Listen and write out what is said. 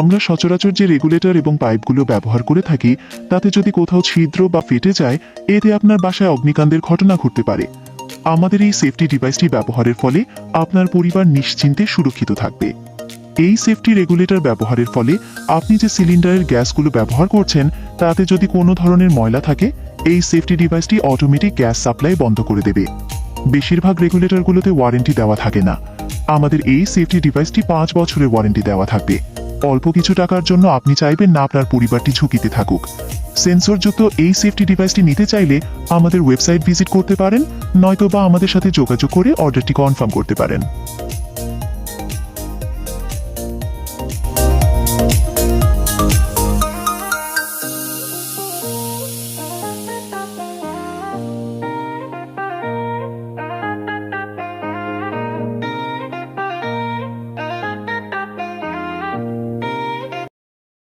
আমরা সচরাচর যে রেগুলেটর এবং পাইপগুলো ব্যবহার করে থাকি, তাতে যদি কোথাও ছিদ্র বা ফেটে যায়, এতে আপনার বাসায় অগ্নিকাণ্ডের ঘটনা ঘটতে পারে। আমাদের এই সেফটি ডিভাইসটি ব্যবহারের ফলে আপনার পরিবার নিশ্চিন্তে সুরক্ষিত থাকবে। এই সেফটি রেগুলেটর ব্যবহারের ফলে আপনি যে সিলিন্ডারের গ্যাসগুলো ব্যবহার করছেন, তাতে যদি কোনো ধরনের ময়লা থাকে, এই সেফটি ডিভাইসটি অটোমেটিক গ্যাস সাপ্লাই বন্ধ করে দেবে। বেশিরভাগ রেগুলেটরগুলোতে ওয়ারেন্টি দেওয়া থাকে না। আমাদের এই সেফটি ডিভাইসটি পাঁচ বছরের ওয়ারেন্টি দেওয়া থাকবে। অল্প কিছু টাকার জন্য আপনি চাইবেন না আপনার পরিবারটি ঝুঁকিতে থাকুক। সেন্সরযুক্ত এই সেফটি ডিভাইসটি নিতে চাইলে আমাদের ওয়েবসাইট ভিজিট করতে পারেন নয়তো বা আমাদের সাথে যোগাযোগ করে অর্ডারটি কনফার্ম করতে পারেন।